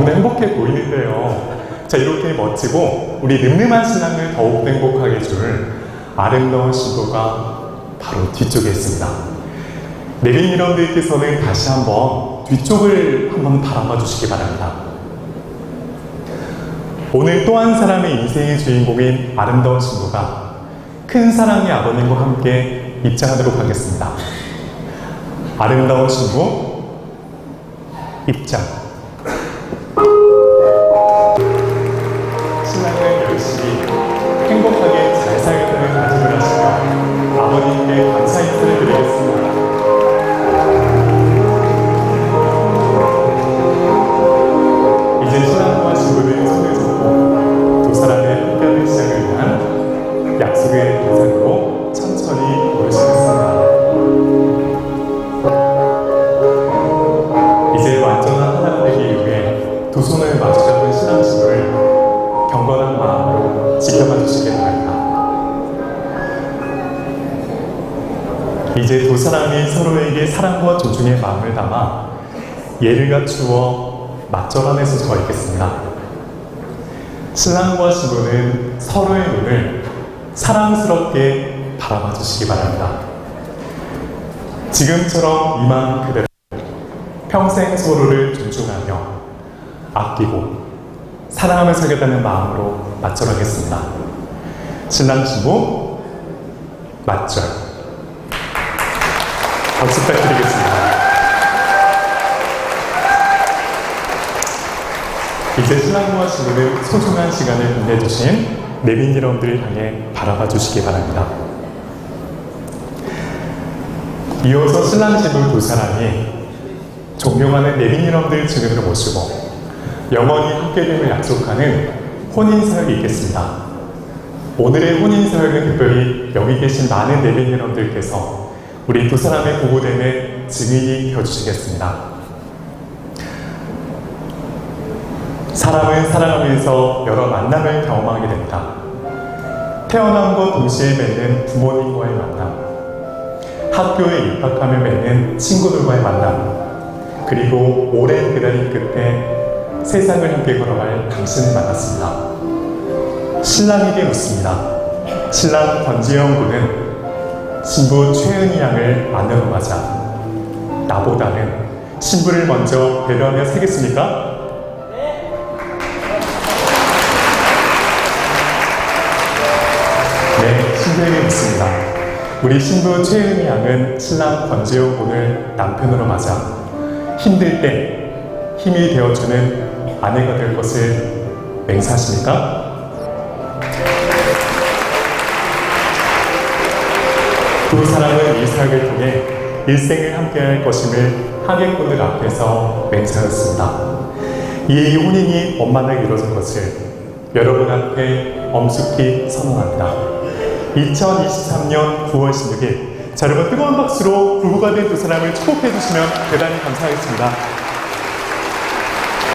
너무나 행복해 보이는데요. 자, 이렇게 멋지고 우리 늠름한 신랑을 더욱 행복하게 해줄 아름다운 신부가 바로 뒤쪽에 있습니다. 내린 여러분들께서는 다시 한번 뒤쪽을 한번 바라봐 주시기 바랍니다. 오늘 또 한 사람의 인생의 주인공인 아름다운 신부가 큰 사랑의 아버님과 함께 입장하도록 하겠습니다. 아름다운 신부 입장. 두 손을 마주 잡은 신랑 신부를 경건한 마음으로 지켜봐 주시기 바랍니다. 이제 두 사람이 서로에게 사랑과 존중의 마음을 담아 예를 갖추어 맞절 안에서 저 있겠습니다. 신랑과 신부는 서로의 눈을 사랑스럽게 바라봐 주시기 바랍니다. 지금처럼 이만 그대로 평생 서로를 존중하며 아끼고 사랑하며 살겠다는 마음으로 맞절하겠습니다. 신랑 신부 맞절. 박수 부탁드리겠습니다. 이제 신랑과 신부는 소중한 시간을 보내주신 내빈 여러분들을 향해 바라봐 주시기 바랍니다. 이어서 신랑 신부 두 사람이 존경하는 내빈 여러분들 증인으로 모시고 영원히 함께됨을 약속하는 혼인사역이 있겠습니다. 오늘의 혼인사역은 특별히 여기 계신 많은 내빈 여러분들께서 우리 두 사람의 부부됨의 증인이 되어주시겠습니다. 사람은 살아가면서 여러 만남을 경험하게 됩니다. 태어남과 동시에 맺는 부모님과의 만남, 학교에 입학하며 맺는 친구들과의 만남, 그리고 오랜 기다림 끝에 세상을 함께 걸어갈 당신을 만났습니다. 신랑에게 묻습니다. 신랑 권지영 군은 신부 최은희 양을 만나러 가자. 나보다는 신부를 먼저 배려하며 살겠습니까? 네, 신부에게 묻습니다. 우리 신부 최은희 양은 신랑 권지영 군을 남편으로 맞아 힘들 때 힘이 되어주는 아내가 될 것을 맹세하십니까? 두 사람은 이 사역을 통해 일생을 함께할 것임을 하객분들 앞에서 맹세하였습니다. 이에 이 혼인이 원만하게 이루어진 것을 여러분 앞에 엄숙히 선언합니다. 2023년 9월 16일 자 여러분 뜨거운 박수로 부부가 된 두 사람을 축복해 주시면 대단히 감사하겠습니다.